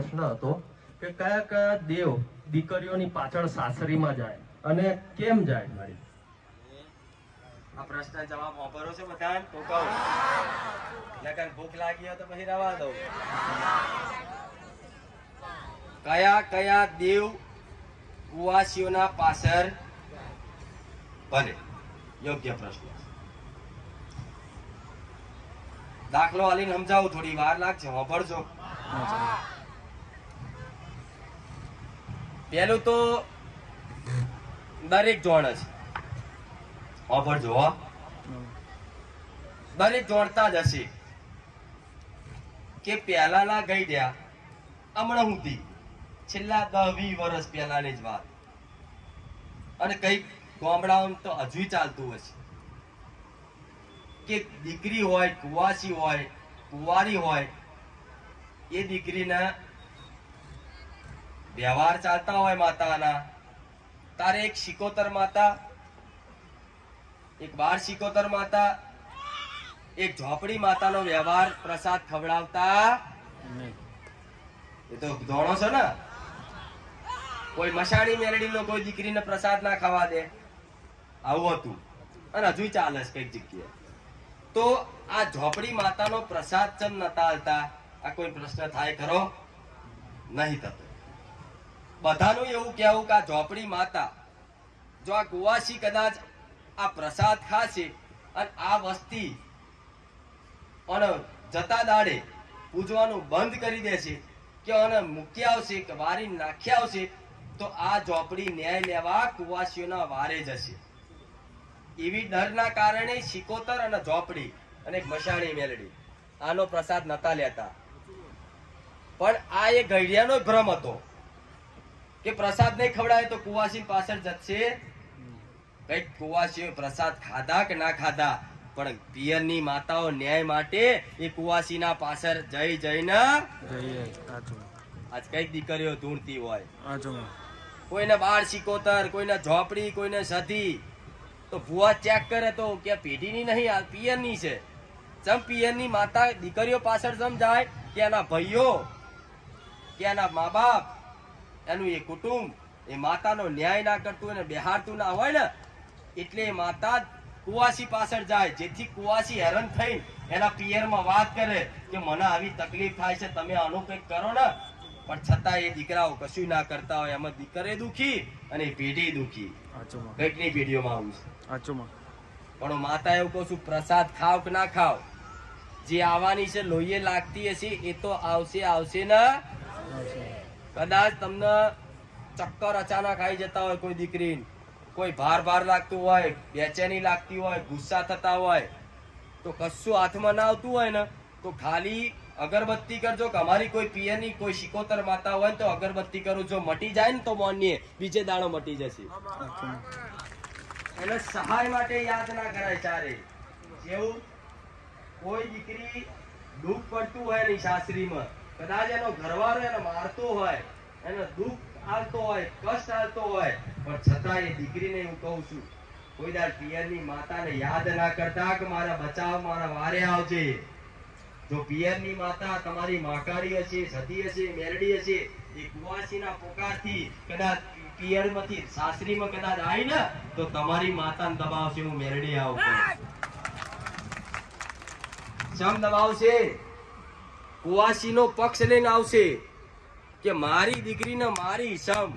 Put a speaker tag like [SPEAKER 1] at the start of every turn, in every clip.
[SPEAKER 1] પ્રશ્ન હતો કે કયા કયા દેવ દીકરીઓની પાછળ સાસરીમાં જાય અને કેમ જાય? મારી.
[SPEAKER 2] આ પ્રશ્ન જવાબ વાપરો છો બધા તો કહું. લગન ભૂખ લાગી તો પછી રવા દઉં. કયા કયા દેવ કુવાસીઓના પાછળ બને યોગ્ય પ્રશ્ન દાખલો આલીને સમજાવું થોડી વાર લાગશે. વાપરજો. પેલું તો દરેક જોણસ ઓફર હો. દરેક જોડતા જ હશે. કે પહેલાના ગઈ ગયા હમણાં સુધી છેલ્લા દસ વીસ વર્ષ પહેલાની જ વાત. અને કંઈક ગામડાઓમાં તો હજુ ચાલતું હશે કે દીકરી હોય, કુવાસી હોય, કુંવારી હોય, એ દીકરીના વ્યવહાર ચાલતા હોય માતાના. તારે એક શિકોતર માતા એક બાર શિકોતર માતા એક ઝોપડી માતાનો વ્યવહાર પ્રસાદ ખવડાવતા એ તો ધોણો છે ને. કોઈ મશાણી મેલડીનો કોઈ દીકરીને પ્રસાદ ના ખાવા દે. આવું હતું. અને હજુ ચાલે છે કંઈક જગ્યાએ. તો આ ઝોપડી માતાનો પ્રસાદ ચમ નતા હાલતા આ કોઈ પ્રશ્ન થાય ખરો? નહીં થતો. બધાનું એવું કહેવું કે આ ઝોપડી માતા, જો આ કુવાસી કદાચ આ પ્રસાદ ખાશે અને આ વસ્તી અને જતા દાડે પૂજવાનું બંધ કરી દેશે કે અને મૂકી આવશે કે વારી નાખી આવશે, તો આ ઝોપડી ન્યાય લેવા કુવાસીઓના વારે જશે. એવી ડરના કારણે શિકોતર અને ઝોપડી અને મશાણી મેલડી. આનો પ્રસાદ નતા લેતા. પણ આ એ ઘડિયાનો ભ્રમ હતો. કે પ્રસાદ નહીં ખવડાવે તો કુવાસી પાછળ જશે? કંઈક કુવાસીઓ પ્રસાદ ખાધા કે ના ખાધા? પણ પિયરની માતાઓ ન્યાય માટે એ કુવાસીના પાછળ જઈ જઈને આજ કંઈક દીકરીઓ ધૂણતી હોય. કોઈને બાળ શિકોતર કોઈને ઝોપડી કોઈને સધી. તો ભુવા ચેક કરે તો કે પેઢીની નહીં આ પિયરની છે. ચમ પિયરની માતા દીકરીઓ પાછળ જમ જાય ત્યાંના ભાઈઓ ત્યાંના મા બાપ એનું એ કુટુંબ એ માતાનો ન્યાય ના કરતું અને બેહારતું ના હોય ને એટલે એ માતા કુવાસી પાછળ જાય. જેથી કુવાસી હેરાન થઈ એના પિયરમાં વાત કરે કે મને આવી તકલીફ થાય છે તમે આનું કંઈક કરો ને. પણ છતાં એ દીકરાઓ કશું ના કરતા હોય. એમાં દીકરે દુખી અને પેઢી દુખી. કેટલી પેઢીઓમાં આવું છે? પણ માતા એવું કહું છું પ્રસાદ ખાવ કે ના ખાવ? જે આવવાની છે લોહીએ લાગતી હશે એ તો આવશે આવશે ને. કદાચ તમને ચક્કર અચાનક આવી જતા હોય કોઈ દીકરી કોઈ ભાર ભાર લાગતું હોય, બેચેની લાગતી હોય, ગુસ્સા થતા હોય, તો કશું હાથમાં ના આવતું હોય ને, તો ખાલી અગરબત્તી કરજો કે અમારી કોઈ પિયરની કોઈ શિકોતર માતા હોય તો અગરબત્તી કરું. જો મટી જાય ને તો મોનીએ, બીજે દાણો મટી જશે. એને સહાય માટે યાદ ના કરાય ચારે. જેવું કોઈ દીકરી દુઃખ પડતું હોય ને સાસરીમાં કદાચ એનો ઘરવાળો એને મારતો હોય, એને દુઃખ આવતો હોય, કષ્ટ આવતો હોય, પણ છતાં એ દીકરીને હું કહું છું, કોઈ દાર પિયરની માતાને યાદ ના કરતા કે મારા બચાવ મારા વારે આવજે. જો પિયરની માતા તમારી માકારી હશે, સતી હશે, મેરડી હશે, એ કુવાસીના પોકારથી કદાચ પિયરમાંથી સાસરીમાં કદાચ આવી ને તો તમારી માતાને દબાવશે, હું મેરડી આવું ચમ દબાવશે? કુવાસીનો પક્ષ લઈને આવશે કે મારી દીકરીને મારી સમ.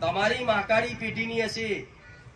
[SPEAKER 2] તમારી માકાડી પેઢીની હશે.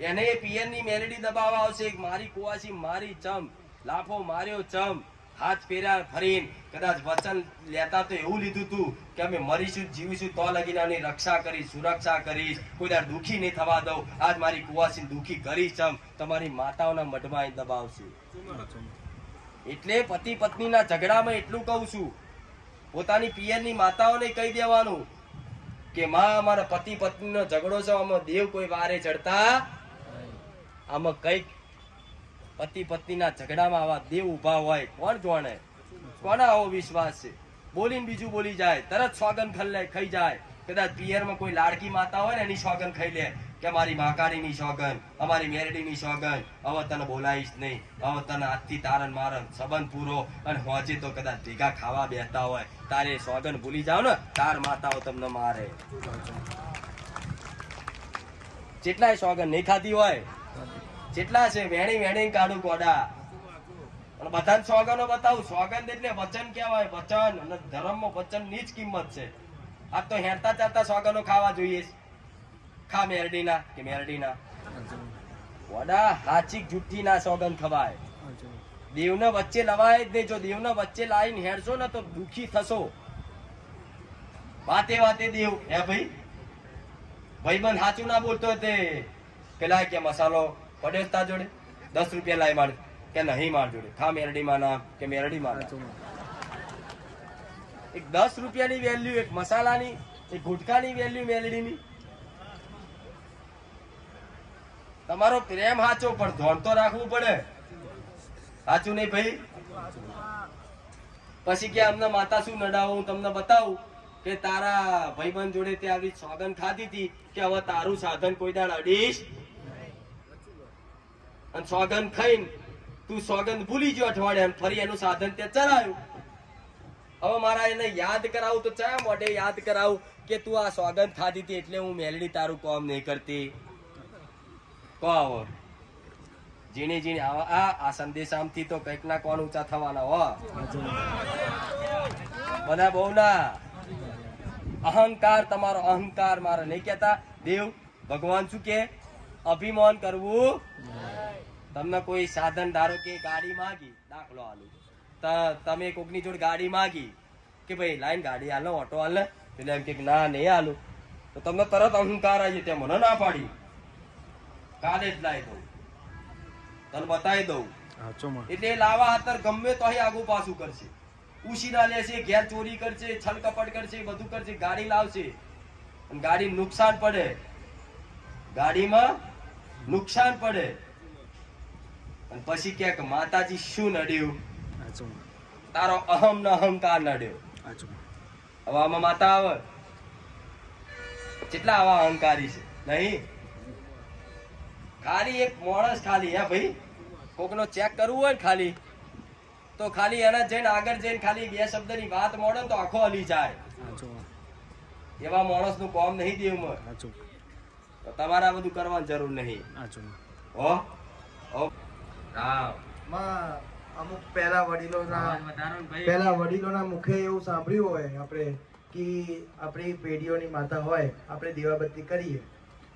[SPEAKER 2] એને પિયરની મેલેડી દબાવવા આવશે મારી કુવાસી મારી ચમ. લાફો માર્યો ચમ. હાથ ફેર્યા ફરીને. કદાચ વચન લેતા તો એવું લીધું તું કે અમે મરીશું, જીવીશું, તો લગીને આની રક્ષા કરીશ, સુરક્ષા કરીશ. કોઈ દાર દુઃખી નહીં થવા દઉં. આજ મારી કુવાસી દુઃખી કરીશ ચમ. તમારી માતાઓના મઢમાં દબાવશું. એટલે પતિ પત્નીના ઝઘડામાં એટલું કહું છું, પોતાની પિયરની માતાઓને કહી દેવાનું કે, માં, અમારા પતિ પત્નીનો ઝઘડો છે, આમાં દેવ કોઈ વારે ચડતા આમાં કંઈક પતિ પત્નીના ઝઘડામાં આવા દેવ ઊભા હોય. કોણ જાણે? કોના આવો વિશ્વાસ છે? બોલીને બીજું બોલી જાય, તરત સ્વાગન ખાઈ લે ખાઈ જાય. કદાચ પિયરમાં કોઈ લાડકી માતા હોય ને, એની સોગન ખાઈ લે કે મારી માકાણીની સોગન અમારી મેરડીની સોગન હવે તને બોલાવીશ નહીં. હવે તને આજથી તારન મારન સંબંધ પૂરો અને હોજે તો કદાચ ભેગા ખાવા બેસતા હોય. તારે સોગન ભૂલી જાવ ને, તાર માતાઓ તમને મારે. જેટલાય સોગન નહીં ખાધી હોય, જેટલા છે વેણી વેણી કાઢું કોડા અને બધાને સોગનો બતાવું. સોગંદ એટલે વચન કહેવાય, વચન. અને ધર્મમાં વચનની જ કિંમત છે. આ તો હેરતા ચારતા સોગનો ખાવા જોઈએ ખા મેરડીના કે મેરડીના. વડા હાચી જુઠ્ઠી ના સોગન ખવાય. દેવને વચ્ચે લવાય જ નહીં. જો દેવને વચ્ચે લાવીને હેરશો ને તો દુખી થશો. વાતે વાતે દેવ, હે ભાઈ, ભાઈબંધ સાચું ના બોલતો તે? પેલા કે મસાલો પડ્યો તા જોડે? દસ રૂપિયા લાવી માર, કે નહીં માર જોડે? ખા મેરડીમાં ના, કે મેરડીમાં ના? એક દસ રૂપિયાની વેલ્યુ એક મસાલાની, એક ગુટકાની વેલ્યુ મેલડીની. તમારો પ્રેમ સાચો, પણ ધોન તો રાખવું પડે. સાચું નહીં ભાઈ? પછી કે અમને માતા શું નડાવું, હું તમને બતાવું કે તારા ભાઈબંધ જોડે તે આવી સોગન ખાધી હતી કે હવે તારું સાધન કોઈ દાડ અડીશ? અને સોગન ખાઈને તું સોગંદ ભૂલી ગયો અઠવાડિયા ફરી એનું સાધન ત્યાં ચલાવ્યું હવે મારા એને યાદ કરાવું તો ચા મોઢે યાદ કરાવું કે તું આ સોગંદ ખાધી હતી એટલે હું મેલડી તારું કોમ નહીં કરતી. કો આવો. જીણી જીણી આવા. આ આ સંદેશામથી તો કંઈક ના કોણ ઊંચા થવાના હો. બધા બહુ ના. અહંકાર તમારો અહંકાર મારો. નહીં કહેતા? દેવ ભગવાન શું કે? અભિમાન કરવું. તમને કોઈ સાધન ધારો કે ગાડી માગી દાખલો આલું. તમે કોકની જોડે ગાડી માગી કે ભાઈ લાઈન ગાડી હાલ ઓટો હાલ ને. એટલે એમ કે ના નહીં હાલું. તો તમને તરત અહંકાર આવી જાય મને ના પાડી. કાલે જ લાવી દઉં. તને બતાવી દઉં. એટલે લાવા હાતર ગમે તો અહીં આગુ પાછું કરશે. ઉશીના લેશે ઘેર ચોરી કરશે છલ કપટ કરશે બધું કરશે ગાડી લાવશે. અને ગાડી નુકસાન પડે. ગાડીમાં નુકસાન પડે. અને પછી ક્યાંક માતાજી શું નડ્યું? તારો અહમ ને અહંકાર નડ્યો હવે આમાં માતા આવે. કેટલા આવા અહંકારી છે? નહીં? ખાલી એક માણસ ખાલી હે ભાઈ? કોકનો ચેક કરવું હોય ને ખાલી તો ખાલી એના જઈને આગળ જઈને ખાલી બે શબ્દની વાત મોડે તો આખો હલી જાય. એવા માણસનું કોમ નહીં દેવું તો તમારે આ બધું કરવાની જરૂર નહીં. હો? હો. રામ.
[SPEAKER 3] માં અમુક પહેલા વડીલોના પહેલા વડીલોના મુખે એવું સાંભળ્યું હોય આપણે કે આપણી પેઢીઓની માતા હોય આપણે દીવાબત્તી કરીએ.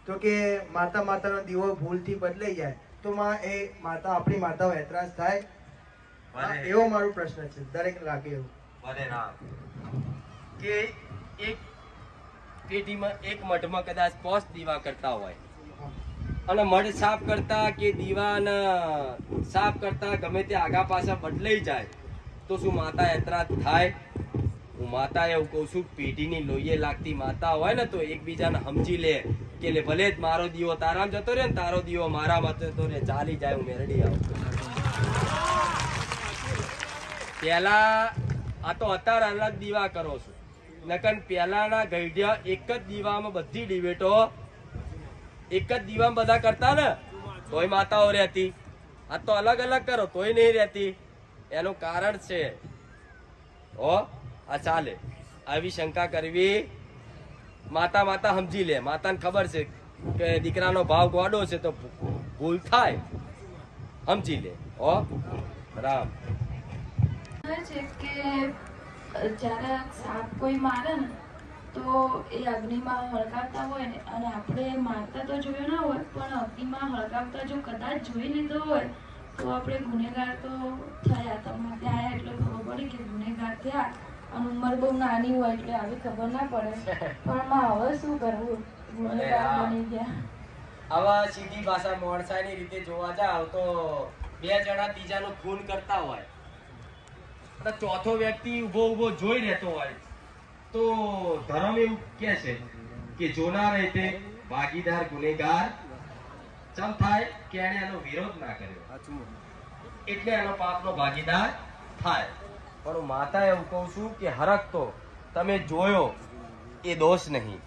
[SPEAKER 3] તો કે માતા માતાનો દીવો ભૂલથી બદલાઈ જાય તો માં એ માતા આપણી માતા હોય એતરાજ થાય? એવો મારો પ્રશ્ન છે દરેક લાગે એવું.
[SPEAKER 2] કે એક પેઢીમાં એક મઠમાં કદાચ પોસ્ટ દીવા કરતા હોય અને મઢ સાફ કરતા કે દીવાના સાફ કરતા ગમે તે આગા પાછા બદલાઈ જાય, તો શું માતા એતરાજ થાય? હું માતા એવું કહું છું, પેઢીની લોહીએ લાગતી માતા હોય ને તો એકબીજાને સમજી લે કે લે, ભલે જ મારો દીવો તારામ જતો રહે ને તારો દીવો મારામાં જતો રહે ચાલી જાય, હું મેરડી આવું. પેલા આ તો અત્યારે અલગ દીવા કરો છો. નકન પેલાના ગઈઢિયા એક જ દીવામાં બધી ડિબેટો એક જ દીવા બધા કરતા ને, તોય માતાઓ રહેતી. આ તો અલગ અલગ કરો, તોય નહીં રહેતી. એનું કારણ છે. ઓ આ ચાલે. આવી શંકા કરવી. માતા માતા સમજી લે. માતાને ખબર છે કે દીકરાનો ભાવ ગોડો છે તો ભૂલ થાય. સમજી લે. ઓ રામ.
[SPEAKER 4] છે કે જ્યારે સાપ કોઈ મારે ને તો એ અગ્નિમાં હળગાવતા હોય ને અને આપણે મારતા તો જોયું ના હોય પણ અગ્નિમાં હળગાવતા જો કદાચ જોઈ લીધો હોય તો આપણે ગુનેગાર તો થયા તમને ત્યાં એટલે ખબર પડી કે ગુનેગાર થયા. અને ઉંમર બહુ નાની હોય એટલે આવી ખબર ના પડે. પણ માં હવે શું કરવું? ગુનેગાર બની ગયા.
[SPEAKER 2] આવા સીધી ભાષા મોણસાની રીતે જોવા જાવ તો બે જણા બીજાનો ખૂન કરતા હોય. અને ચોથો વ્યક્તિ ઊભો ઊભો જોઈ રહેતો હોય. તો ધર્મ એવું કે છે કે જોનાર એ તે ભાગીદાર ગુનેગાર ચમ થાય કે એને એનો વિરોધ ના કર્યો. એટલે એનો પાપનો ભાગીદાર થાય. પણ માતા એવું કહું છું કે હરક તો તમે જોયો એ દોષ નહીં.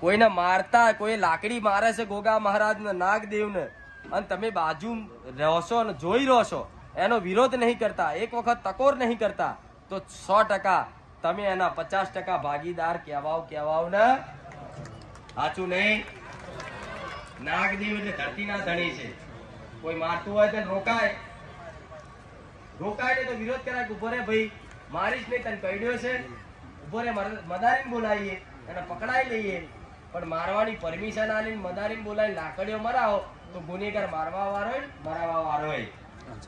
[SPEAKER 2] કોઈને મારતા કોઈ લાકડી મારે છે ગોગા મહારાજને નાગદેવને અને તમે બાજુ રહેશો અને જોઈ રહો છો એનો વિરોધ નહીં કરતા એક વખત તકોર નહીં કરતા તો સો ટકા તમે એના પચાસ ટકા ભાગીદાર કહેવાઓ કહેવાઓ ને સાચું નહીં. નાગદેવ એટલે ધરતીના ધણી છે. કોઈ મારતું હોય તો રોકાય રોકાય. ને તો વિરોધ કરાય ઊભો રે ભાઈ, મારીશ નહીં, તને કહ્યું છે? ઊભો રે મદારીને બોલાવીએ, એને પકડાઈ લઈએ. પણ મારવાની પરમિશન આલીને મદારીને બોલાવી લાકડીઓ મરાવો, તો ગુનેગાર મારવા વાળો હોય મરાવા વાળો હોય.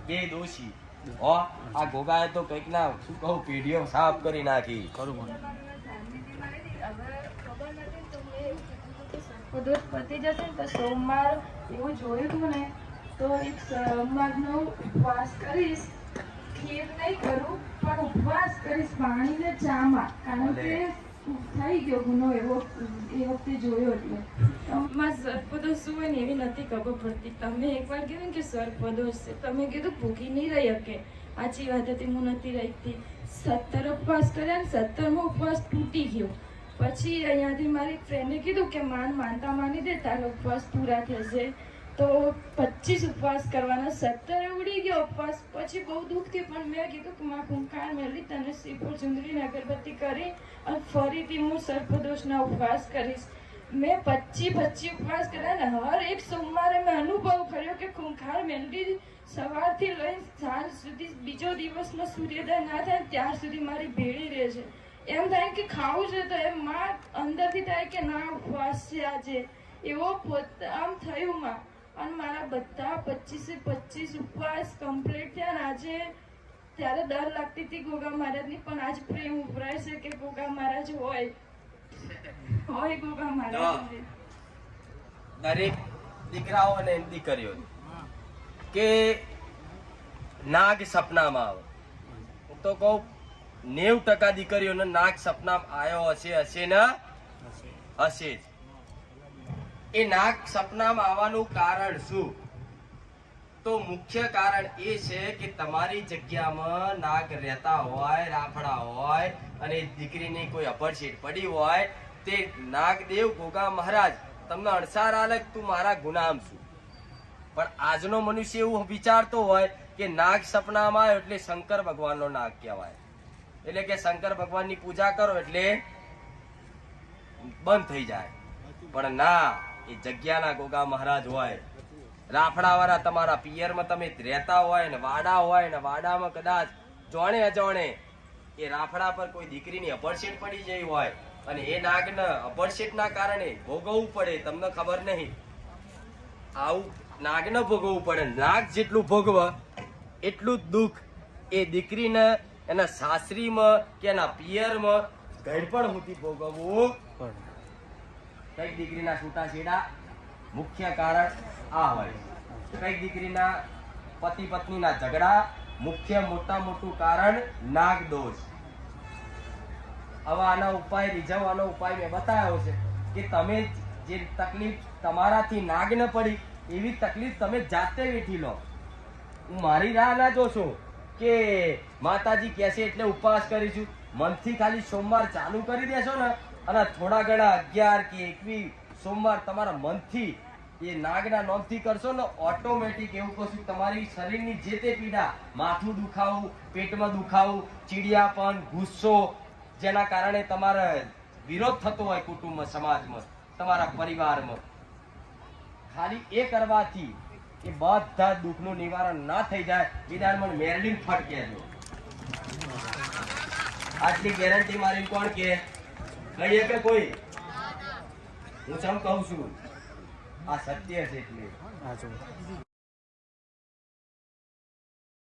[SPEAKER 2] બે દોષી. હો આ ગોગાએ તો કંઈક ના શું કહું પેઢીઓ સાફ કરી નાખી.
[SPEAKER 5] ખરું મને
[SPEAKER 4] સર્પદોષ પતી જશે ને તો સોમવાર એવું જોયું હતું ને તો એક સોમવારનો ઉપવાસ કરીશ. ખીર નહીં કરું પણ ઉપવાસ કરીશ પાણી ને ચામાં. કારણ કે થઈ ગયો ગુનો એવો, એ વખતે જોયો એટલે. માં સર્પદોષ શું હોય ને એવી નથી ખબર પડતી. તમે એકવાર કીધું કે સર્પદોષ છે તમે કીધું ભૂખી નહીં રહી શકે. સાચી વાત હતી, હું નથી રહેતી. સત્તર ઉપવાસ કર્યા ને સત્તરમો ઉપવાસ તૂટી ગયો. પછી અહીંયાથી મારી ફ્રેન્ડે કીધું કે માન માનતા માની દે, તારો ઉપવાસ પૂરા થશે. તો પચીસ ઉપવાસ કરવાના, સત્તર ઉડી ગયો ઉપવાસ. પછી બહુ દુઃખ થયું, પણ મેં કીધું કે માં કુંકાર મેળવી તને શ્રીપુર ચુંદડીને અગરબત્તી કરી અને ફરીથી હું સર્પદોષના ઉપવાસ કરીશ. મેં પચી પચી ઉપવાસ કર્યા ને હર એક સોમવારે મેં અનુભવ કર્યો કે ખૂંખાર મેલડી સવારથી લઈ સાંજ સુધી, બીજો દિવસનો સૂર્યોદય ના થાય ત્યાર સુધી મારી ભેળી રહે છે. એમ થાય કે ખાવું છે તો એમ માં અંદરથી થાય કે ના, ઉપવાસ છે આજે. એવો પોત, આમ થયું માં. અને મારા બધા પચીસે પચીસ ઉપવાસ કમ્પ્લીટ થયા આજે ત્યારે ડર લાગતી હતી ગોગા મહારાજની પણ આજ પ્રેમ ઉભરાય છે કે ગોગા મહારાજ હોય. હોય ગોગા મહારાજ
[SPEAKER 2] દરેક દીકરાઓ અને દીકરીઓ. કે નાગ સપનામાં આવે. હું તો કહું નેવ ટકા દીકરીઓને નાગ સપનામાં આવ્યો હશે હશે ને? હશે જ. એ નાગ સપનામાં આવવાનું કારણ શું? તો મુખ્ય કારણ એ છે કે તમારી જગ્યામાં નાગ રહેતા હોય રાફડા હોય અને દીકરીની કોઈ અપરશીટ પડી હોય, તે નાગદેવ ગોગા મહારાજ, તમને અણસાર આલે તું મારા ગુનામ છું? પણ આજનો મનુષ્ય એવું વિચારતો હોય કે નાગ સપનામાં આવ્યો એટલે શંકર ભગવાનનો નાગ કહેવાય. એટલે કે શંકર ભગવાનની પૂજા કરો એટલે બંધ થઈ જાય. પણ ના એ જગ્યાના ગોગા મહારાજ હોય, રાફડાવાળા તમારા પિયરમાં તમે રહેતા હોય ને વાડા હોય ને વાડામાં કદાચ જોણે અજાણે એ રાફડા પર કોઈ દીકરીની અપરશેટ પડી જઈ હોય અને એ નાગને અપરશેટના કારણે ભોગવવું પડે, તમને ખબર નહીં. આવું નાગને ભોગવવું પડે. નાગ જેટલું ભોગવ, એટલું જ દુઃખ એ દીકરીને એના સાસરીમાં કે એના પિયરમાં ગળપણ સુધી ભોગવવું
[SPEAKER 5] પણ
[SPEAKER 2] કંઈક દીકરીના છૂટાછેડા મુખ્ય કારણ આ હોય. કંઈક દીકરીના પતિ પત્નીના ઝઘડા મુખ્ય મોટા મોટું કારણ નાગ દોષ હવે આના ઉપાય રીઝવવાનો ઉપાય મેં બતાવ્યો છે કે તમે જે તકલીફ તમારાથી નાગ ન પડી, એવી તકલીફ તમે જાતે વેઠી લો. હું મારી રાહ ના જોશો કે માતાજી કહેશે એટલે ઉપવાસ કરીશું. મનથી ખાલી સોમવાર ચાલુ કરી દેશો ને અને થોડા ઘણા અગિયાર કે એકવીસ સોમવાર તમારા મનથી એ નાગના નોમથી કરશો ને ઓટોમેટિક એવું કશું તમારી શરીરની જે તે પીડા, માથું દુખાવું, પેટમાં દુખાવું ચીડિયાપણ ગુસ્સો, જેના કારણે તમારે વિરોધ થતો હોય કુટુંબમાં સમાજમાં, તમારા પરિવારમાં. ખાલી એ કરવાથી એ બધા દુઃખનું નિવારણ ના થઈ જાય વિધાનમાં મેરડીન ફટ કહેજો આટલી ગેરંટી મારી કોણ કે? કહીએ કે કોઈ? હું સમ કહું છું. આ સત્ય છે એટલે.